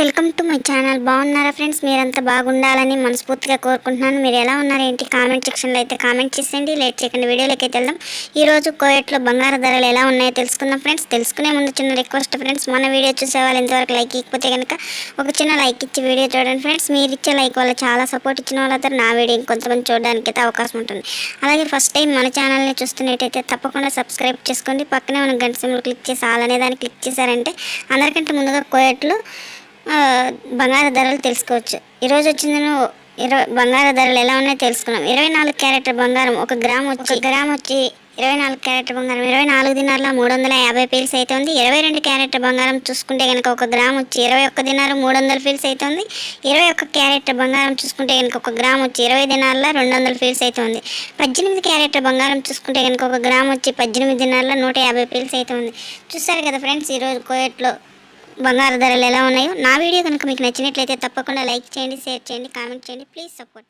Welcome to my channel. బాగున్నారా friends? మీరంతా బాగుండాలని మనస్ఫూర్తిగా కోరుకుంటున్నాను. మీరు ఎలా ఉన్నారు ఏంటి కామెంట్ సెక్షన్లో అయితే కామెంట్ చేసేయండి. లేట్ చేయకండి వీడియోలోకి అయితే వెళ్దాం. ఈ రోజు కోయట్లో బంగారు ధరలు ఎలా ఉన్నాయో తెలుసుకుందాం ఫ్రెండ్స్. తెలుసుకునే ముందు చిన్న రిక్వెస్ట్ ఫ్రెండ్స్. మన వీడియో చూసే వాళ్ళు ఇంతవరకు లైక్ ఇకపోతే కనుక ఒక చిన్న లైక్ ఇచ్చి వీడియో చూడండి ఫ్రెండ్స్. మీరు ఇచ్చే లైక్ వల్ల చాలా సపోర్ట్ ఇచ్చిన వాళ్ళతో నా వీడియో ఇంకొంతమంది చూడడానికి అయితే అవకాశం ఉంటుంది. అలాగే ఫస్ట్ టైం మన ఛానల్ని చూస్తున్నట్టయితే తప్పకుండా సబ్స్క్రైబ్ చేసుకోండి. పక్కనే ఉన్న గంట సింబల్ క్లిక్ చేసి ఆల్ అనే దాన్ని క్లిక్ చేశారంటే అందరికంటే ముందుగా కోయట్లో బంగారు ధరలు తెలుసుకోవచ్చు. ఈరోజు వచ్చింది ఇరవై బంగారు ధరలు ఎలా ఉన్నాయో తెలుసుకున్నాం ఇరవై నాలుగు క్యారెట్ బంగారం ఒక గ్రామ్ వచ్చి గ్రామ్ వచ్చి ఇరవై నాలుగు క్యారెట్ బంగారం ఇరవై నాలుగు దినాల్లో మూడు వందల యాభై ఫీల్స్ అయితే ఉంది. ఇరవై రెండు క్యారెట్ బంగారం చూసుకుంటే కనుక ఒక గ్రామ్ వచ్చి ఇరవై ఒక్క దినాలు మూడు వందల ఫీల్స్ అయితే ఉంది. ఇరవై ఒక్క క్యారెట్ బంగారం చూసుకుంటే కనుక ఒక గ్రామ్ వచ్చి ఇరవై దినాల్లో రెండు వందల ఫీల్స్ అయితే ఉంది. పద్దెనిమిది క్యారెట్ బంగారం చూసుకుంటే కనుక ఒక గ్రామ్ వచ్చి పద్దెనిమిది దినాల్లో నూట యాభై ఫీల్స్ అయితే ఉంది. చూస్తారు కదా ఫ్రెండ్స్ ఈరోజు కోయట్లో బంగారు ధరలు ఎలా ఉన్నాయో నా వీడియో కనుక మీకు నచ్చినట్లయితే తప్పకుండా లైక్ చేయండి షేర్ చేయండి కామెంట్ చేయండి. Please support